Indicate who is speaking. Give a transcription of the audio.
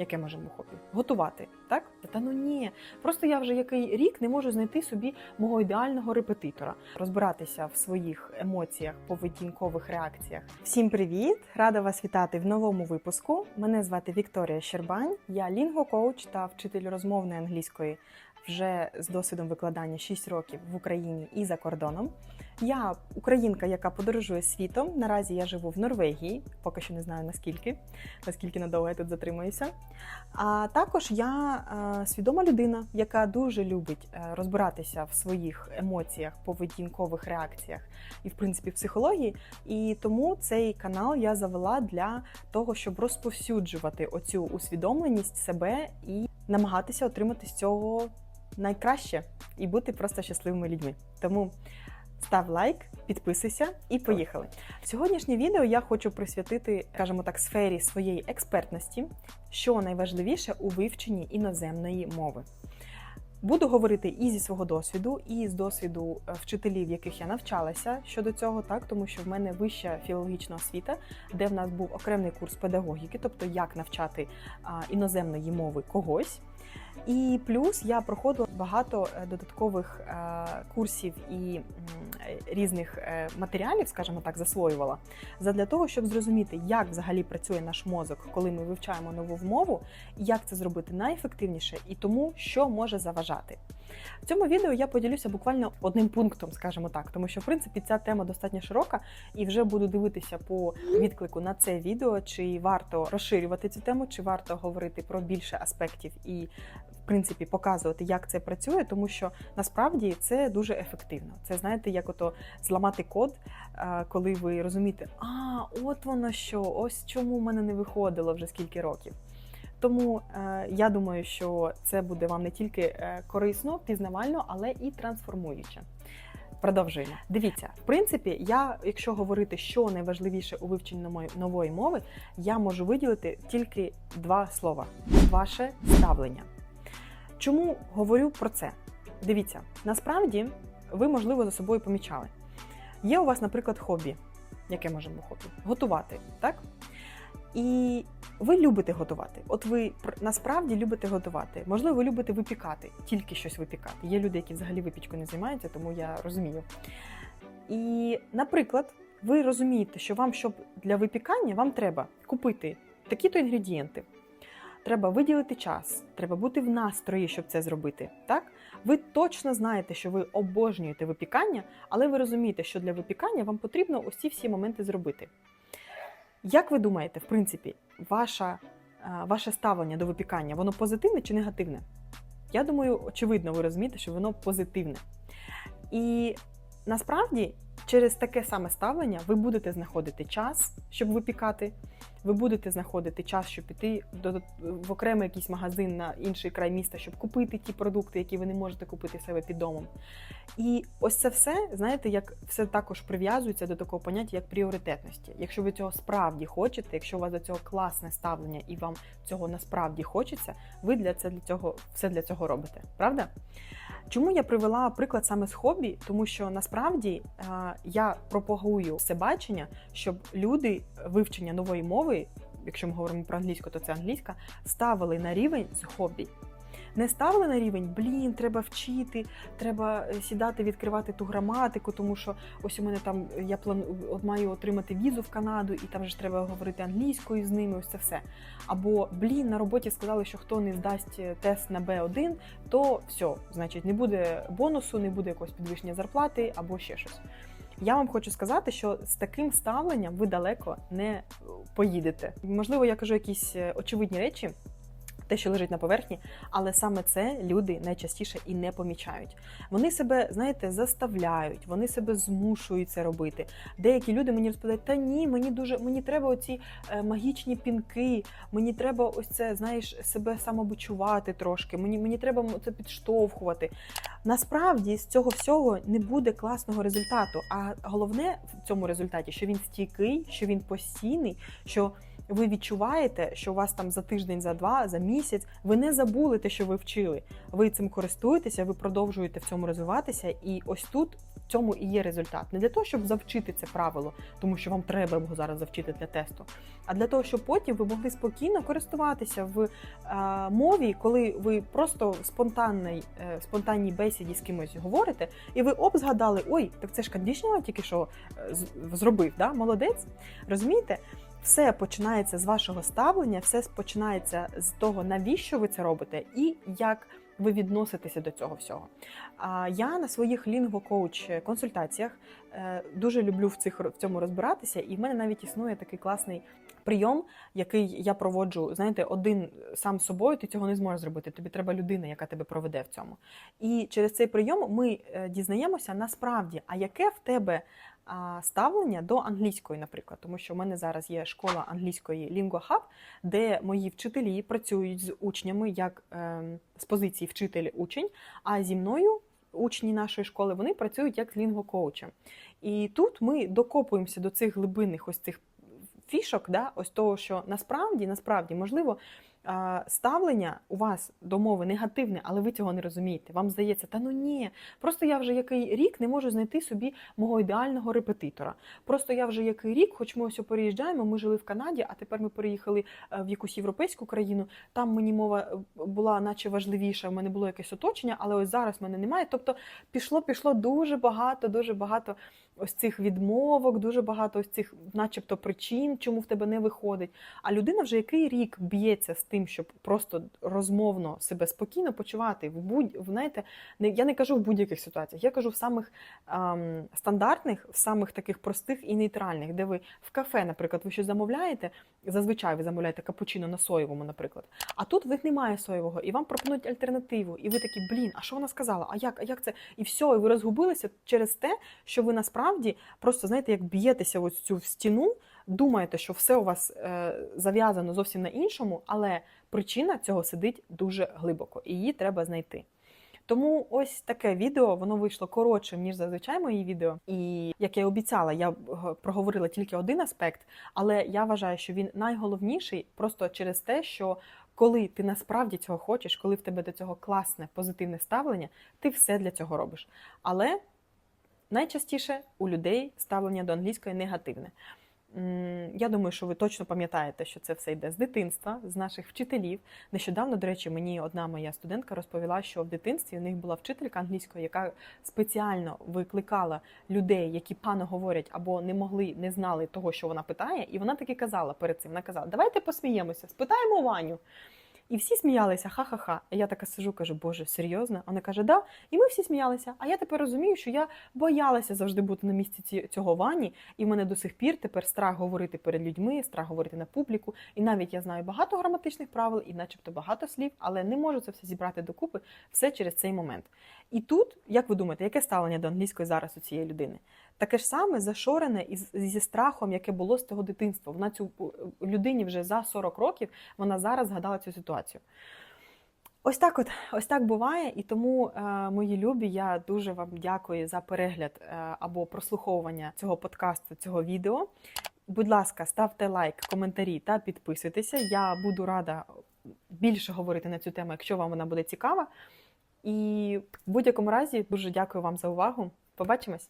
Speaker 1: Яке може хобі? Готувати, так? Та ну ні. Просто я вже який рік не можу знайти собі мого ідеального репетитора, розбиратися в своїх емоціях, поведінкових реакціях. Всім привіт! Рада вас вітати в новому випуску. Мене звати Вікторія Щербань, я лінго-коуч та вчитель розмовної англійської вже з досвідом викладання 6 років в Україні і за кордоном. Я українка, яка подорожує світом. Наразі я живу в Норвегії, поки що не знаю наскільки, наскільки надовго я тут затримуюся. А також я е, свідома людина, яка дуже любить е, розбиратися в своїх емоціях, поведінкових реакціях і, в принципі, психології. І тому цей канал я завела для того, щоб розповсюджувати оцю усвідомленість себе і намагатися отримати з цього найкраще і бути просто щасливими людьми. Тому став лайк, підписуйся і поїхали. Сьогоднішнє відео я хочу присвятити, скажімо так, сфері своєї експертності, що найважливіше у вивченні іноземної мови. Буду говорити і зі свого досвіду, і з досвіду е, вчителів, яких я навчалася щодо цього, так тому що в мене вища філологічна освіта, де в нас був окремий курс педагогіки, тобто як навчати іноземної мови когось. І плюс я проходила багато е, додаткових е, курсів і е, різних матеріалів, скажімо так, засвоювала задля того, щоб зрозуміти, як взагалі працює наш мозок, коли ми вивчаємо нову мову, як це зробити найефективніше, і тому, що може заважати. В цьому відео я поділюся буквально одним пунктом, скажімо так, тому що в принципі ця тема достатньо широка, і вже буду дивитися по відклику на це відео, чи варто розширювати цю тему, чи варто говорити про більше аспектів і в принципі показувати, як це працює, тому що насправді це дуже ефективно. Це знаєте, як ото зламати код, е, коли ви розумієте, а от воно що, ось чому в мене не виходило вже скільки років. Тому е, я думаю, що це буде вам не тільки е, корисно, пізнавально, але і трансформуюче. Продовжуємо. Дивіться, в принципі, я, якщо говорити, що найважливіше у вивченні нової- мови, я можу виділити тільки два слова: ваше ставлення. Чому говорю про це? Дивіться, насправді ви, можливо, за собою помічали. Є у вас, наприклад, хобі. Яке може бути хобі? Готувати, так? І ви любите готувати. От ви насправді любите готувати. Можливо, ви любите випікати, тільки щось випікати. Є люди, які взагалі випічкою не займаються, тому я розумію. І, наприклад, ви розумієте, що вам, щоб для випікання, вам треба купити такі-то інгредієнти. Треба виділити час, треба бути в настрої, щоб це зробити. Так? Ви точно знаєте, що ви обожнюєте випікання, але ви розумієте, що для випікання вам потрібно ці всі моменти зробити. Як ви думаєте, в принципі, ваша, е, ваше ставлення до випікання, воно позитивне чи негативне? Я думаю, очевидно, ви розумієте, що воно позитивне. І насправді через таке саме ставлення ви будете знаходити час, щоб випікати. Ви будете знаходити час, щоб піти в окремий якийсь магазин на інший край міста, щоб купити ті продукти, які ви не можете купити себе під домом. І ось це все, знаєте, як все також прив'язується до такого поняття, як пріоритетності. Якщо ви цього справді хочете, якщо у вас до цього класне ставлення і вам цього насправді хочеться, ви для це для цього все для цього робите. Правда? Чому я привела приклад саме з хобі? Тому що насправді е, я пропагую все бачення, щоб люди вивчення нової мови, якщо ми говоримо про англійську, то це англійська, ставили на рівень з хобі. Не ставили на рівень, блін, треба вчити, треба е, сідати, відкривати ту граматику, тому що ось у мене там я плану маю отримати візу в Канаду, і там же треба говорити англійською з ними. Ось це все. Або блін, на роботі сказали, що хто не здасть е, тест на Б1, то все, значить, не буде бонусу, не буде якогось підвищення зарплати або ще щось. Я вам хочу сказати, що з таким ставленням ви далеко не е, поїдете. Можливо, я кажу якісь очевидні речі. Те, що лежить на поверхні, але саме це люди найчастіше і не помічають. Вони себе, знаєте, заставляють, вони себе змушують це робити. Деякі люди мені розповідають, та ні, мені дуже мені треба оці е, магічні пінки, мені треба ось це, знаєш, себе самобучувати трошки. Мені мені треба це підштовхувати. Насправді з цього всього не буде класного результату. А головне в цьому результаті, що він стійкий, що він постійний, що ви відчуваєте, що у вас там за тиждень, за два, за місяць ви не забули те, що ви вчили. Ви цим користуєтеся, ви продовжуєте в цьому розвиватися, і ось тут в цьому і є результат. Не для того, щоб завчити це правило, тому що вам треба його зараз завчити для тесту, а для того, щоб потім ви могли спокійно користуватися в е, мові, коли ви просто в спонтанній, е, спонтанній бесіді з кимось говорите, і ви оп згадали, ой, так це ж кондішнера тільки що е, зробив, да? молодець. Розумієте? Все починається з вашого ставлення, все починається з того, навіщо ви це робите, і як ви відноситеся до цього всього. Я на своїх лінгвокоуч консультаціях е, дуже люблю в цих в цьому розбиратися, і в мене навіть існує такий класний прийом, який я проводжу. Знаєте, один сам з собою ти цього не зможеш зробити. Тобі треба людина, яка тебе проведе в цьому. І через цей прийом ми е, дізнаємося насправді, а яке в тебе ставлення до англійської, наприклад, тому що в мене зараз є школа англійської Lingua Hub, де мої вчителі працюють з учнями як ем, з позиції вчитель-учень, а зі мною. Учні нашої школи вони працюють як з лінгвокоучем. І тут ми докопуємося до цих глибинних ось цих фішок, да, ось того, що насправді, насправді, можливо, ставлення у вас до мови негативне, але ви цього не розумієте. Вам здається, та ну ні, просто я вже який рік не можу знайти собі мого ідеального репетитора. Просто я вже який рік, хоч ми ось переїжджаємо, ми жили в Канаді, а тепер ми переїхали е, в якусь європейську країну. Там мені мова е, була наче важливіша, в мене було якесь оточення, але ось зараз мене немає. Тобто пішло, пішло дуже багато, дуже багато ось цих відмовок, дуже багато ось цих, начебто, причин, чому в тебе не виходить. А людина вже який рік б'ється з тим, щоб просто розмовно себе спокійно почувати в будь знаєте, не я не кажу в будь-яких ситуаціях, я кажу в самих ем, стандартних, в самих таких простих і нейтральних, де ви в кафе, наприклад, ви щось замовляєте. Зазвичай ви замовляєте капучино на соєвому, наприклад. А тут в них немає соєвого, і вам пропонують альтернативу. І ви такі, блін, а що вона сказала? А як? А як це? І все, і ви розгубилися через те, що ви насправді просто знаєте, як б'єтеся ось цю стіну, думаєте, що все у вас е, зав'язано зовсім на іншому, але причина цього сидить дуже глибоко, і її треба знайти. Тому ось таке відео, воно вийшло коротшим, ніж зазвичай мої відео. І як я обіцяла, я е, проговорила тільки один аспект, але я вважаю, що він найголовніший просто через те, що коли ти насправді цього хочеш, коли в тебе до цього класне позитивне ставлення, ти все для цього робиш. Але найчастіше у людей ставлення до англійської негативне. Я думаю, що ви точно пам'ятаєте, що це все йде з дитинства, з наших вчителів. Нещодавно, до речі, мені одна моя студентка розповіла, що в дитинстві у них була вчителька англійської, яка спеціально викликала людей, які пано говорять або не могли, не знали того, що вона питає, і вона таки казала перед цим. Вона казала: Давайте посміємося, спитаємо Ваню. І всі сміялися, ха-ха-ха. А я така сижу, кажу, Боже, серйозно? Вона каже, да. І ми всі сміялися. А я тепер розумію, що я боялася завжди бути на місці ці- цього вані, і в мене до сих пір тепер страх говорити перед людьми, страх говорити на публіку. І навіть я знаю багато граматичних правил і, начебто, багато слів, але не можу це все зібрати докупи все через цей момент. І тут, як ви думаєте, яке ставлення до англійської зараз у цієї людини? Таке ж саме зашорене із зі страхом, яке було з того дитинства. Вона цю людині вже за 40 років вона зараз згадала цю ситуацію. Ось так, от ось так буває, і тому, е, мої любі, я дуже вам дякую за перегляд е, або прослуховування цього подкасту, цього відео. Будь ласка, ставте лайк, коментарі та підписуйтеся. Я буду рада більше говорити на цю тему, якщо вам вона буде цікава. І в будь-якому разі дуже дякую вам за увагу. Побачимось!